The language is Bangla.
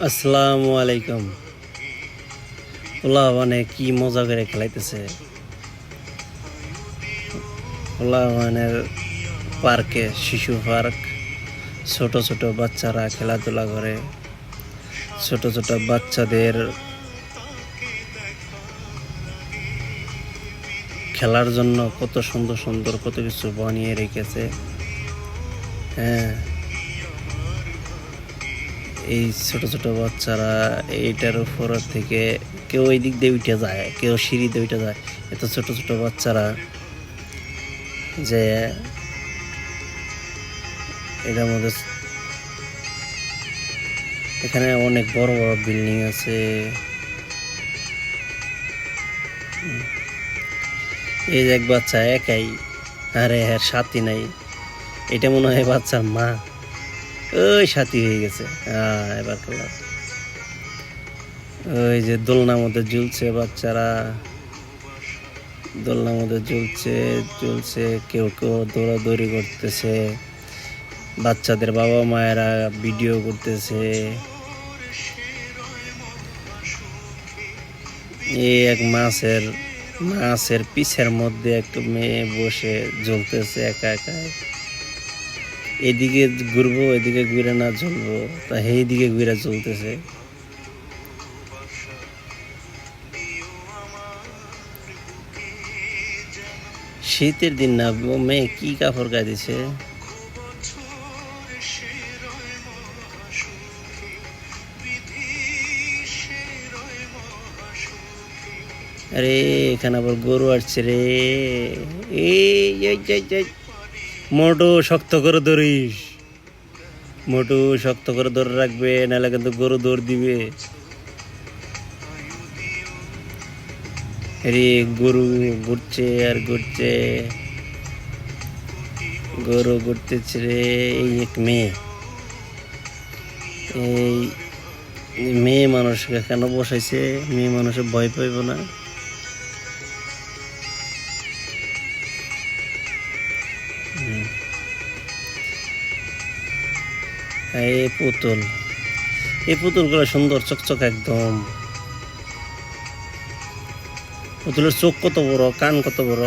আসসালামু আলাইকুম। ওলা মানে কি মজা করে খেলাইতেছে। ওলা মানে পার্কে, শিশু পার্ক, ছোট ছোট বাচ্চারা খেলাধুলা করে, ছোট ছোট বাচ্চাদের খেলার জন্য কত সুন্দর সুন্দর কত কিছু বানিয়ে রেখেছে। হ্যাঁ। এই ছোট ছোট বাচ্চারা এইটার উপর থেকে কেউ এই দিক দিয়ে উঠে যায়, কেউ সিঁড়ি দিয়ে উঠে যায়। এত ছোট ছোট বাচ্চারা যে এটার মধ্যে এখানে অনেক বড় বড় বিল্ডিং আছে। এই যে এক বাচ্চা একাই, আরে হ্যাঁ সাথী নাই। এটা মনে হয় বাচ্চার মা। ওই সাথী হয়ে গেছে। হ্যাঁ এবার ওই যে দোলনার মধ্যে ঝুলছে বাচ্চারা। দোলনার মধ্যে ঝুলছে ঝুলছে, কেউ কেউ দৌড়াদৌড়ি করতেছে। বাচ্চাদের বাবা মায়েরা ভিডিও করতেছে। এই এক মাছের মাছের পিছের মধ্যে একটা মেয়ে বসে জ্বলতেছে একা একা এদিকে ঘুরবো, এদিকে ঘুরে না চলবো, তা এই দিকে ঘুরে চলতেছে। শীতের দিন না মেয়ে কি কাপড় গায়ে দিছে আরে, এখানে আবার গরু আসছে রে। এই। মোটু শক্ত করে ধরিস। মোটু শক্ত করে ধরে রাখবে, নাহলে কিন্তু গরু দৌড় দিবে। রে গরু ঘুরছে আর ঘুরছে। গরু ঘুরতেছে রে, এই এক মেয়ে। এই মেয়ে মানুষকে কেন বসাইছে? মেয়ে মানুষে ভয় পাইব না। এই পুতুল। এই পুতুলগুলো সুন্দর চকচক একদম। পুতুলের চোখ কত বড় কান কত বড়।